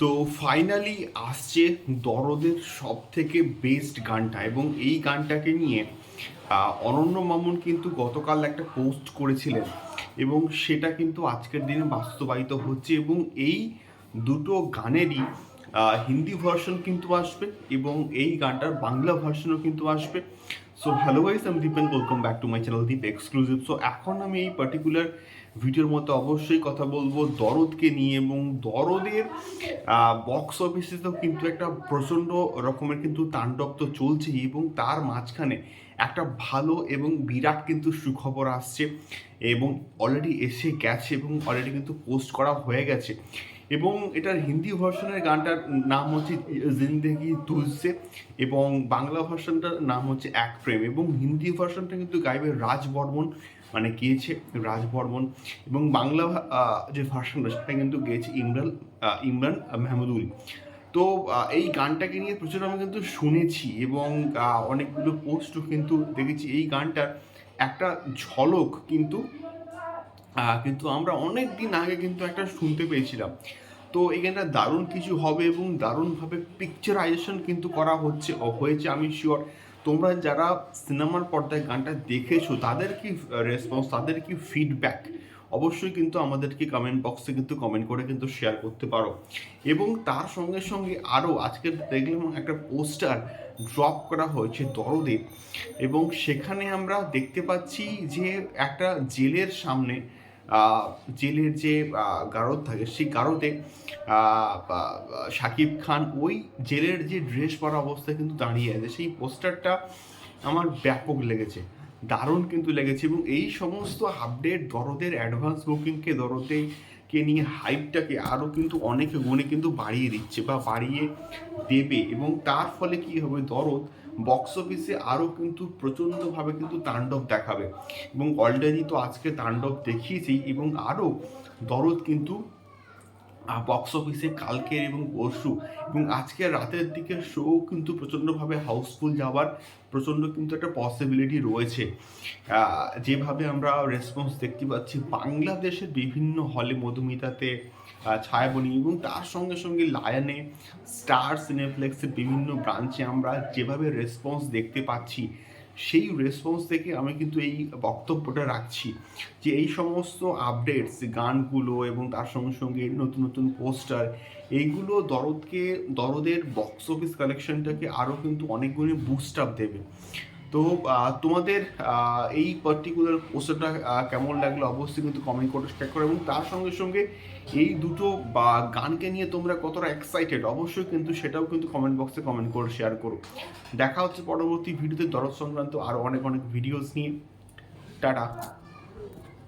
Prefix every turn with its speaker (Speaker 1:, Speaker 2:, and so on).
Speaker 1: তো ফাইনালি আসছে দরদের সব থেকে বেস্ট গানটা এবং এই গানটাকে নিয়ে অনন্য মামুন কিন্তু গতকাল একটা পোস্ট করেছিলেন এবং সেটা কিন্তু আজকের দিনে বাস্তবায়িত হচ্ছে এবং এই দুটো গানেরই হিন্দি ভার্সন কিন্তু আসবে এবং এই গানটার বাংলা ভার্সনও কিন্তু আসবে। সো হ্যালো গাইস আমি Dipen welcome back to my channel Deep exclusive so এখন আমি এই পার্টিকুলার ভিডিওর মতো অবশ্যই কথা বলব দরদকে নিয়ে এবং দরদের বক্স অফিসে তো কিন্তু একটা প্রচণ্ড রকমের কিন্তু তাণ্ডব তো চলছেই এবং তার মাঝখানে একটা ভালো এবং বিরাট কিন্তু সুখবর আসছে এবং অলরেডি এসে গেছে এবং অলরেডি কিন্তু পোস্ট করা হয়ে গেছে। এবং এটার হিন্দি ভার্সনের গানটার নাম হচ্ছে জিন্দেগি তুলসে এবং বাংলা ভার্সনটার নাম হচ্ছে এক প্রেম এবং হিন্দি ভার্সনটা কিন্তু গাইবে রাজ বর্মন মানে গিয়েছে রাজ বর্মন এবং বাংলা যে ভার্সনটা সেটা কিন্তু গেয়েছে ইমরান ইমরান মাহমুদুল। তো এই গানটাকে নিয়ে প্রচুর আমি কিন্তু শুনেছি এবং অনেকগুলো পোস্টও কিন্তু দেখেছি। এই গানটার একটা ঝলক কিন্তু কিন্তু আমরা অনেক দিন আগে কিন্তু একটা শুনতে পেয়েছিলাম। তো এখানটা দারুণ কিছু হবে এবং দারুণভাবে পিকচারাইজেশন কিন্তু করা হচ্ছে, হয়েছে আমি শিওর তোমরা যারা সিনেমার পর্দায় গানটা দেখেছ, তাদের কি রেসপন্স তাদের কি ফিডব্যাক অবশ্যই কিন্তু আমাদেরকে কমেন্ট বক্সে কিন্তু কমেন্ট করে কিন্তু শেয়ার করতে পারো। এবং তার সঙ্গে সঙ্গে আরও আজকে দেখলাম একটা পোস্টার ড্রপ করা হয়েছে দরদে। এবং সেখানে আমরা দেখতে পাচ্ছি যে একটা জেলের সামনে জেলের যে গারদ থাকে সেই গারদে শাকিব খান ওই জেলের যে ড্রেস পরা অবস্থায় কিন্তু দাঁড়িয়ে আছে। সেই পোস্টারটা আমার ব্যাপক লেগেছে। দারুণ কিন্তু লেগেছে এবং এই সমস্ত আপডেট দরদের অ্যাডভান্স বুকিংকে দরদে কে নিয়ে হাইপটাকে আরও কিন্তু অনেক গুণে কিন্তু বাড়িয়ে দিচ্ছে বা বাড়িয়ে দেবে এবং তার ফলে কি হবে? দরদ বক্স অফিসে আরও কিন্তু প্রচণ্ডভাবে কিন্তু তাণ্ডব দেখাবে এবং অলরেডি তো আজকে তাণ্ডব দেখিয়েছি এবং আরও দরদ কিন্তু বক্স অফিসে কালকের এবং পরশু। এবং আজকে রাতের দিকে শো কিন্তু প্রচণ্ডভাবে হাউসফুল যাওয়ার প্রচণ্ড কিন্তু একটা পসিবিলিটি রয়েছে। যেভাবে আমরা রেসপন্স দেখতে পাচ্ছি, বাংলাদেশের বিভিন্ন হলে মধুমিতাতে ছায়াবনি এবং তার সঙ্গে সঙ্গে লায়নে স্টার সিনেপ্লেক্সের বিভিন্ন ব্রাঞ্চে আমরা যেভাবে রেসপন্স দেখতে পাচ্ছি সেই রেসপন্স থেকে আমি কিন্তু এই বক্তব্যটা রাখছি যে এই সমস্ত আপডেটস গানগুলো এবং তার সঙ্গে সঙ্গে নতুন নতুন পোস্টার এইগুলো দরদকে, দরদের বক্স অফিস কালেকশনটাকে আরও কিন্তু অনেকগুলি বুস্ট আপ দেবে। তো তোমাদের এই পার্টিকুলার পোস্টারটা কেমন লাগল অবশ্যই কিন্তু কমেন্ট করে শেয়ার করো এবং তার সঙ্গে সঙ্গে এই দুটো, বা, গানকে নিয়ে তোমরা কতটা এক্সাইটেড অবশ্যই কিন্তু সেটাও কিন্তু কমেন্ট বক্সে কমেন্ট করে শেয়ার করো। দেখা হচ্ছে পরবর্তী ভিডিওতে দরদ সংক্রান্ত আরও অনেক অনেক ভিডিওস নিয়ে। টাটা।